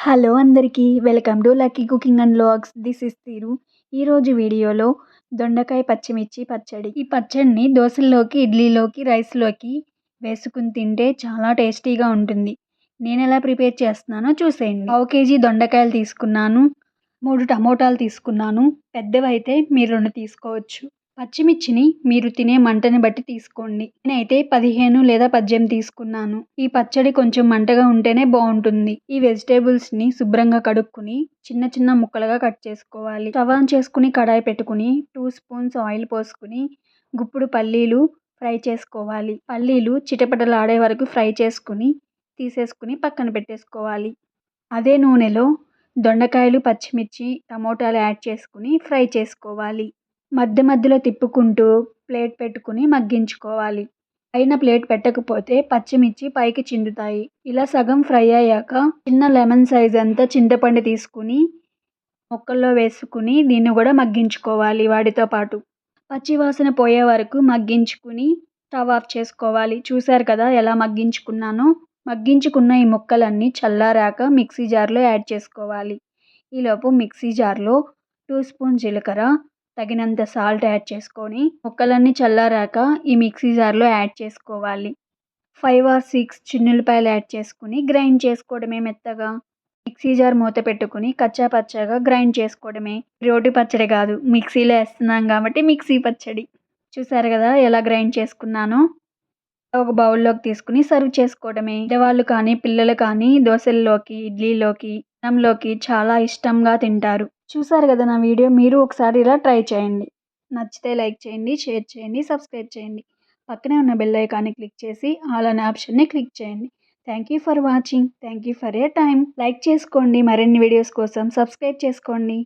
Hello అందరికీ welcome to lucky cooking and logs this is తీరు ఈరోజు వీడియోలో దొండకాయ పచ్చిమిర్చి పచ్చడి. ఈ పచ్చడిని దోశల్లోకి ఇడ్లీలోకి రైస్లోకి వేసుకుని తింటే చాలా టేస్టీగా ఉంటుంది. నేను ఎలా ప్రిపేర్ చేస్తున్నానో చూసేయండి. పావు కేజీ దొండకాయలు తీసుకున్నాను. మూడు టమోటాలు తీసుకున్నాను. పెద్దవైతే మీరు రెండు తీసుకోవచ్చు. పచ్చిమిర్చిని మీరు తినే మంటని బట్టి తీసుకోండి. నేనైతే పదిహేను లేదా పద్దెనిమిది తీసుకున్నాను. ఈ పచ్చడి కొంచెం మంటగా ఉంటేనే బాగుంటుంది. ఈ వెజిటేబుల్స్ని శుభ్రంగా కడుక్కుని చిన్న చిన్న ముక్కలుగా కట్ చేసుకోవాలి. స్టవ్ ఆన్ చేసుకుని కడాయి పెట్టుకుని టూ స్పూన్స్ ఆయిల్ పోసుకుని గుప్పుడు పల్లీలు ఫ్రై చేసుకోవాలి. పల్లీలు చిటపటలాడే వరకు ఫ్రై చేసుకుని తీసేసుకుని పక్కన పెట్టేసుకోవాలి. అదే నూనెలో దొండకాయలు పచ్చిమిర్చి టమోటాలు యాడ్ చేసుకుని ఫ్రై చేసుకోవాలి. మధ్య మధ్యలో తిప్పుకుంటూ ప్లేట్ పెట్టుకుని మగ్గించుకోవాలి. పైన ప్లేట్ పెట్టకపోతే పచ్చిమిర్చి పైకి చిందుతాయి. ఇలా సగం ఫ్రై అయ్యాక చిన్న లెమన్ సైజ్ అంతా చింతపండు తీసుకుని ముక్కల్లో వేసుకుని దీన్ని కూడా మగ్గించుకోవాలి వాటితో పాటు. పచ్చివాసన పోయే వరకు మగ్గించుకుని స్టవ్ ఆఫ్ చేసుకోవాలి. చూశారు కదా ఎలా మగ్గించుకున్నానో? మగ్గించుకున్న ఈ ముక్కలన్నీ చల్లారాక మిక్సీ జార్లో యాడ్ చేసుకోవాలి. ఈలోపు మిక్సీ జార్లో టూ స్పూన్ జీలకర్ర తగినంత సాల్ట్ యాడ్ చేసుకొని ముక్కలన్నీ చల్లారాక ఈ మిక్సీ జార్లో యాడ్ చేసుకోవాలి. ఫైవ్ ఆర్ సిక్స్ చిన్నులపాయలు యాడ్ చేసుకుని గ్రైండ్ చేసుకోవడమే మెత్తగా. మిక్సీ జార్ మూత పెట్టుకుని కచ్చా పచ్చగా గ్రైండ్ చేసుకోవడమే. రోటి పచ్చడి కాదు మిక్సీలో వేస్తున్నాం కాబట్టి మిక్సీ పచ్చడి. చూసారు కదా ఎలా గ్రైండ్ చేసుకున్నానో? ఒక బౌల్లోకి తీసుకుని సర్వ్ చేసుకోవడమే. పెద్దవాళ్ళు కానీ పిల్లలు కానీ దోశల్లోకి ఇడ్లీలోకి అన్నంలోకి చాలా ఇష్టంగా తింటారు. చూసారు కదా నా వీడియో మీరు ఒకసారి ఇలా ట్రై చేయండి. నచ్చితే లైక్ చేయండి షేర్ చేయండి సబ్స్క్రైబ్ చేయండి. పక్కనే ఉన్న బెల్ ఐకాన్ని క్లిక్ చేసి ఆల్ అనే ఆప్షన్ని క్లిక్ చేయండి. Thank you for watching. Thank you for a time like చేసుకోండి. మరిన్ని వీడియోస్ కోసం సబ్స్క్రైబ్ చేసుకోండి.